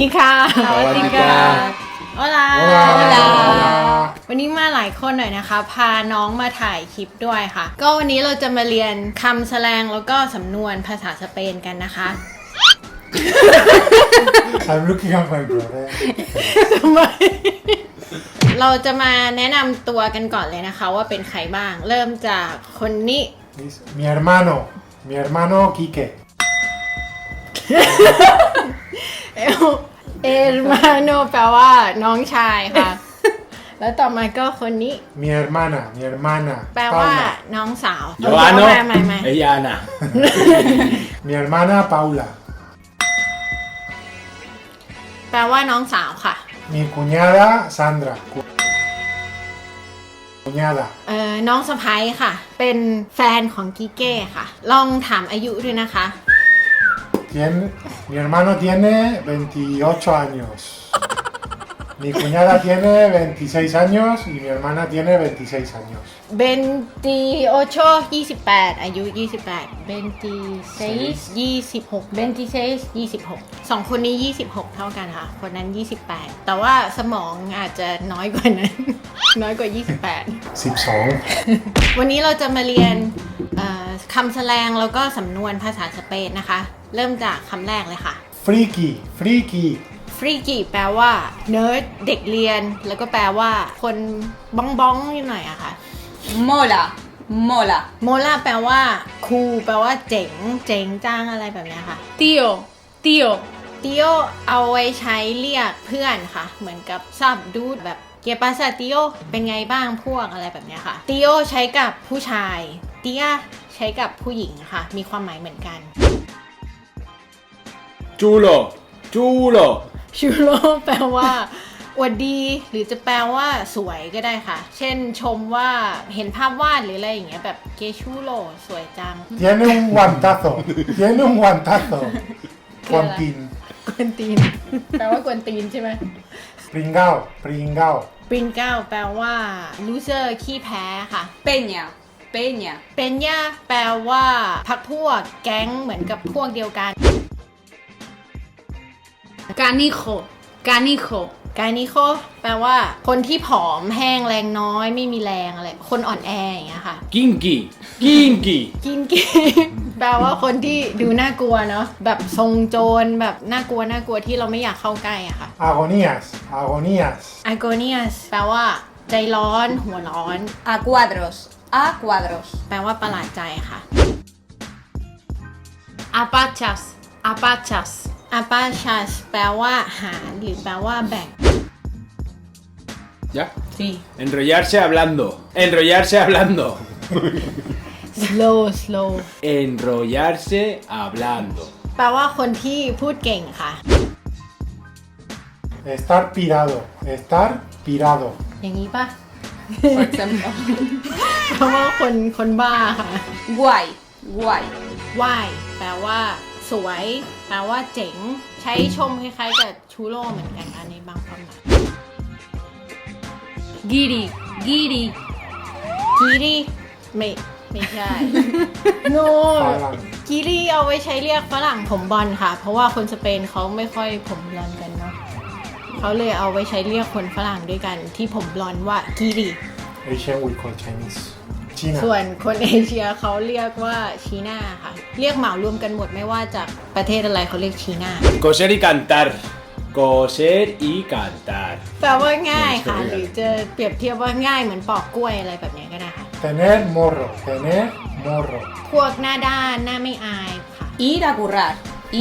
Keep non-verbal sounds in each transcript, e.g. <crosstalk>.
ดีค่ะสวัสดีค่ะโอลา Hola โอลา Hola วันนี้มาหลายคนหน่อยนะคะ พาน้องมาถ่ายคลิปด้วยค่ะ ก็วันนี้เราจะมาเรียนคำแสลงแล้วก็สำนวนภาษาสเปนกันนะคะ I'm looking at my brother. ทำไมเราจะมาแนะนำตัวกันก่อนเลยนะคะ ว่าเป็นใครบ้าง เริ่มจากคนนี้ This, mi hermano, mi hermano Quique. เอลเอร์มาโนแปลว่าน้องชายค่ะ แล้วต่อมาก็คนนี้ Mi hermana, mi hermana. แปลว่า Paula. น้องสาว Yo Ano, ไม่ไม่ไม่ ella Ana. Mi hermana Paula. แปลว่าน้องสาวค่ะ Mi cuñada Sandra. Cu- Cuñada. เอ่อน้องสะพ้ายค่ะ เป็นแฟนของกิเก้ค่ะ ลองถามอายุด้วยนะคะ Tiene, mi hermano tiene 28 años. Mi cuñada tiene 26 años y mi hermana tiene 26 años. เบนตีโอโช28 อายุ 28เบนตีเซส26เบนตีเซส26สองคนนี้ 26 เท่ากันค่ะ คนนั้น 28 แต่ว่าสมองอาจจะน้อยกว่านั้น น้อยกว่า 28 12. วันนี้เราจะมาเรียนเอ่อคำแสลงแล้วก็สำนวนภาษาสเปนนะคะ เริ่มจากคำแรกเลยค่ะ Friki, friki. ฟรีกีแปลว่าเนิร์ดเด็กเรียน แล้วก็แปลว่าคนบ้องบ้องๆนิดหน่อยอะค่ะ Mola, mola. โมล่าแปลว่าคูลแปลว่าเจ๋ง เจ๋งจ้างอะไรแบบเนี้ยค่ะ Tío, tío. ติโอเอาไว้ใช้เรียกเพื่อนค่ะ เหมือนกับซับดูดแบบเกียร์ปาซาติโอเป็นไงบ้างพวกอะไรแบบเนี้ยค่ะติโอใช้กับผู้ชายเตียใช้กับผู้หญิงค่ะ มีความหมายเหมือนกัน Chulo, chulo. ชูโรแปลว่าอวดดี หรือจะแปลว่าสวยก็ได้ค่ะ เช่นชมว่าเห็นภาพวาดหรืออะไรอย่างเงี้ยแบบเกชูโรสวยจัง Tiene un guantazo. Tiene un guantazo. Guantín. กวนตีน แปลว่ากวนตีนใช่ไหม Pringao, pringao. ปรินเก้าแปลว่า loser ขี้แพ้ค่ะ Peña, peña. เป็นย่าแปลว่าพักพวกแก๊งเหมือนกับพวกเดียวกัน Canijo, canijo. กายนิโคแปลว่า คนที่ผอมแห้งแรงน้อย ไม่มีแรงอะไร คนอ่อนแออย่างเงี้ยค่ะ Kinky, kinky. กินกิแปลว่าคนที่ดูน่ากลัวเนาะแบบทรงโจรแบบน่ากลัวน่ากลัวที่เราไม่อยากเข้าใกล้อะค่ะ Agonías, agonías. agonious แปลว่า ใจร้อนหัวร้อน A cuadros, a cuadros. แปลว่าประหลาดใจค่ะ Apachas, apachas. A p a c h a s แปลว่าหารหรือแปลว่าแบ่ง ¿Ya? สิ Enrollarse hablando. Enrollarse hablando. slow slow Enrollarse hablando. แปลว่าคนที่พูดเก่งค่ะ Estar pirado. Estar pirado. อย่างนี้ปะ For example. แปลว่าคนคนบ้าค่ะ Guay, guay. ว่ายแปลว่า สวยแปลว่าเจ๋ง ใช้ชมคล้ายๆกับชูโร่เหมือนกันนะในบางความหมาย Giri, giri. กีรีไม่ไม่ใช่ โน Falan. กีรีเอาไว้ใช้เรียกฝรั่งผมบอลค่ะ เพราะว่าคนสเปนเขาไม่ค่อยผมบลอนด์กันเนาะเขาเลยเอาไว้ใช้เรียกคนฝรั่งด้วยกันที่ผมบลอนด์ว่ากีรี Asian we call Chinese. China. ส่วนคนเอเชียเขาเรียกว่าชีน่าค่ะ เรียกเหมารวมกันหมดไม่ว่าจากประเทศอะไรเขาเรียกชีน่า Coser y cantar. Coser y cantar. แปลว่าง่ายค่ะไม่ใช่หรือจะเปรียบเทียบว่าง่ายเหมือนปอกกล้วยอะไรแบบเนี้ยก็ได้ค่ะ Tener morro. Tener morro. พวกหน้าด้านหน้าไม่อายค่ะ Ir a currar,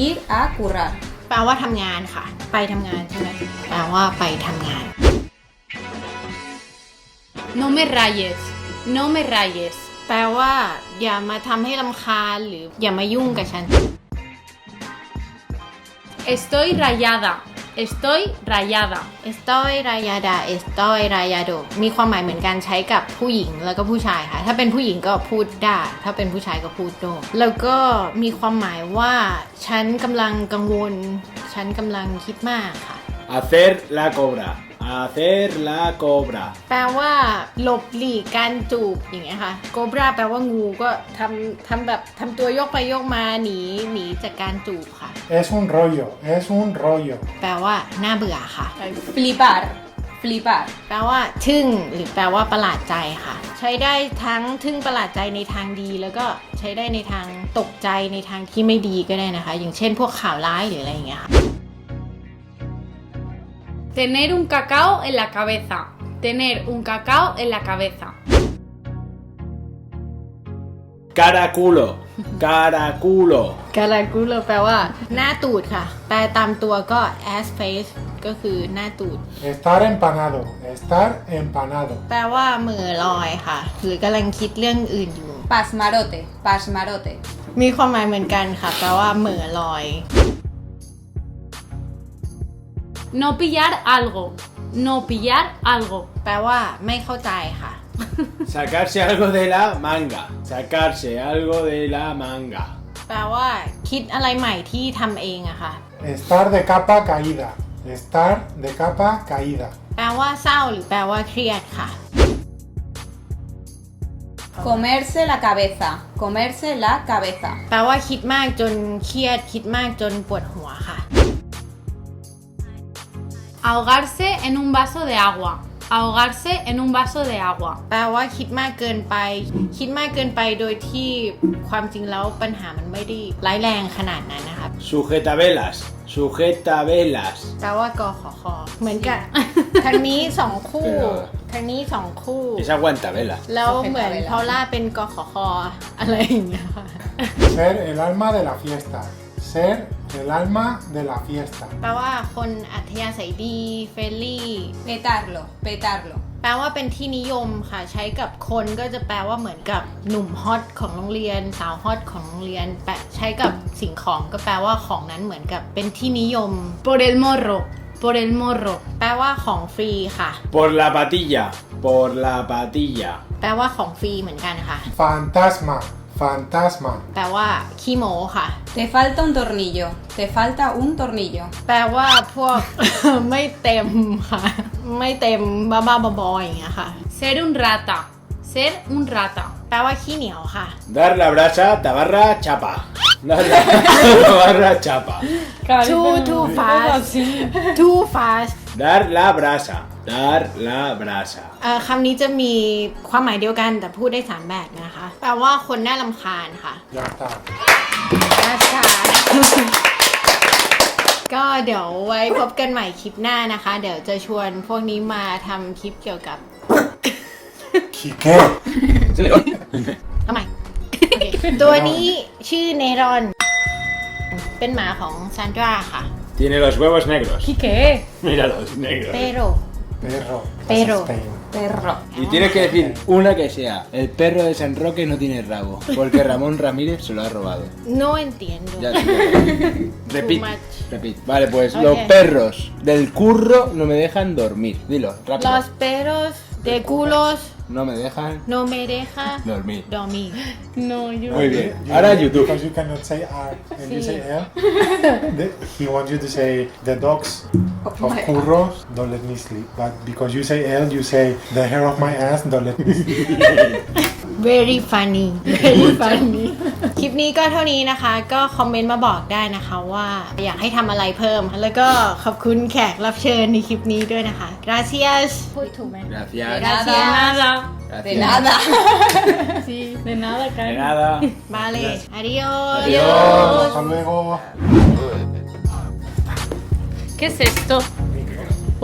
ir a currar. แปลว่าทำงานค่ะ ไปทำงานใช่ไหมแปลว่าไปทำงาน No me rayes, no me rayes. แปลว่า อย่ามาทำให้ลำคาญหรืออย่ามายุ่งกับฉัน Estoy rayada, estoy rayada. estoy rayada estoy rayado มีความหมายเหมือนกันใช้กับผู้หญิงแล้วก็ผู้ชายค่ะ ถ้าเป็นผู้หญิงก็พูดได้ ถ้าเป็นผู้ชายก็พูดโดแล้วก็มีความหมายว่า ฉันกำลังกังวล ฉันกำลังคิดมากค่ะ Hacer la cobra. Hacer la cobra. แปลว่า หลบหลีกการจูบอย่างเงี้ยค่ะโกบราแปลว่างูก็ทำทำแบบทำตัวโยกไปโยกมาหนีหนีจากการจูบค่ะ Es un rollo, es un rollo. แปลว่าน่าเบื่อค่ะ Flipar. Flipar. แปลว่าทึ่งหรือแปลว่าประหลาดใจค่ะ ใช้ได้ทั้งทึ่งประหลาดใจในทางดี แล้วก็ใช้ได้ในทางตกใจในทางที่ไม่ดีก็ได้นะคะ อย่างเช่น พวกข่าวร้ายหรืออะไรอย่างเงี้ยค่ะ Tener un cacao en la cabeza. Tener un cacao en la cabeza. Caraculo. Caraculo. กาลากุโลแปลว่า หน้าตูดค่ะ แปลตามตัวก็ ass face ก็คือหน้าตูด Estar empanado, estar empanado. แปลว่าเหมือลอยค่ะ หรือกำลังคิดเรื่องอื่นอยู่ Pasmarote. Pasmarote. มีความหมายเหมือนกันค่ะ แปลว่าเหมือลอย No pillar algo. No pillar algo. แปลว่าไม่เข้าใจค่ะ <laughs> Sacarse algo de la manga. Sacarse algo de la manga. แปลว่า คิดอะไรใหม่ที่ทำเองอะค่ะ Estar de capa caída, estar de capa caída. แปลว่าเศร้าหรือแปลว่าเครียดค่ะ Comerse la cabeza. Comerse la cabeza. แปลว่าคิดมากจนเครียด คิดมากจนปวดหัวค่ะ Ahogarse en un vaso de agua. Ahogarse en un vaso de agua. แปลว่าคิดมากเกินไป คิดมากเกินไปโดยที่ความจริงแล้วปัญหามันไม่ได้ร้ายแรงขนาดนั้นนะคะ Sujetabelas. Sujetabelas. แปลว่ากอขอคอเหมือนกับทางนี้สองคู่ทางนี้สองคู่ Es aguantabela. แล้วเหมือนพอลล่าเป็นกอขอคออะไรอย่างเงี้ยค่ะ Ser el alma de la fiesta. Ser el alma de la fiesta. แปลว่าคนอัธยาศัยดีเฟรนลี่ Petarlo. Petarlo. แปลว่าเป็นที่นิยมค่ะ ใช้กับคนก็จะแปลว่าเหมือนกับหนุ่มฮอตของโรงเรียน สาวฮอตของโรงเรียนแปะใช้กับสิ่งของก็แปลว่าของนั้นเหมือนกับเป็นที่นิยม Por el morro. Por el morro. แปลว่าของฟรีค่ะ Por la patilla. Por la patilla. แปลว่าของฟรีเหมือนกันค่ะ Fantasma, fantasma. แปลว่าขี้โมค่ะ Te falta un tornillo. Te falta un tornillo. แปลว่าพวก ไม่เต็มค่ะ ไม่เต็มบ้าๆบอๆอย่างเงี้ยค่ะ <laughs> Ser un rata. Ser un rata. แปลว่าขี้เหนียวค่ะ Dar la brasa, tabarra, chapa. Dar la <laughs> tabarra, chapa. too too fast <laughs> too fast Dar la brasa. Dar la brasa. เอ่อคำนี้จะมีความหมายเดียวกันแต่พูดได้สามแบบนะคะ แปลว่าคนน่าลำคาญค่ะ Ya está. น่าชา ก็เดี๋ยวไว้พบกันใหม่คลิปหน้านะคะ เดี๋ยวจะชวนพวกนี้มาทำคลิปเกี่ยวกับ Quique. ทำไมตัวนี้ชื่อเนรอน เป็นหมาของซานดราค่ะ Tiene los huevos negros. Quique. Mira los negros. Pero. Perro. Pero. Perro. Y tienes que decir una que sea. El perro de San Roque no tiene rabo. Porque Ramón Ramírez se lo ha robado. No entiendo. Ya, repite. <laughs> Repite. Vale, pues los perros del curro no me dejan dormir. Dilo, rápido. Los perros de culos No me dejan no me deja <laughs> dormir. dormir No, yo. Muy bien. You Ahora YouTube. Because you cannot say R and you Sí. say L. <laughs> the- he wants you to say the dogs of Curros don't let me sleep. But because you say L, you say the hair of my ass don't let me <laughs> sleep. very funny very funny คลิปนี้ก็เท่านี้นะคะ ก็คอมเมนต์มาบอกได้นะคะว่าอยากให้ทำอะไรเพิ่ม แล้วก็ขอบคุณแขกรับเชิญในคลิปนี้ด้วยนะคะ gracias พูดถูกไหม Gracias. De nada. De Gracias. nada. sí De nada, De Karen. nada. vale adiós Adiós. Hasta luego. ¿Qué es esto?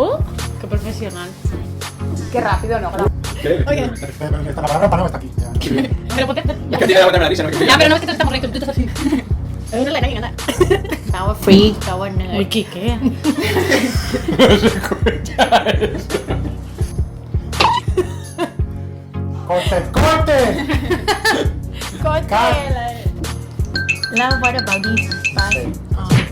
¡Oh! ¡Qué profesional! ¡Qué rápido, no! Oye. Pero esta la palabra para no está aquí. Ya. Pero ponte... Es que tiene la botarme la risa, ¿no? Ya, pero no es que tú estamos rectos, tú estás así. เออนั่นแหละนั่นอย่างนั้นแหละแปลว่า freak แปลว่า nerd Uy, ¿qué qué? No se escucha eso. ¡Corte! ¡Corte! ก็เท่เลยแล้ว what about this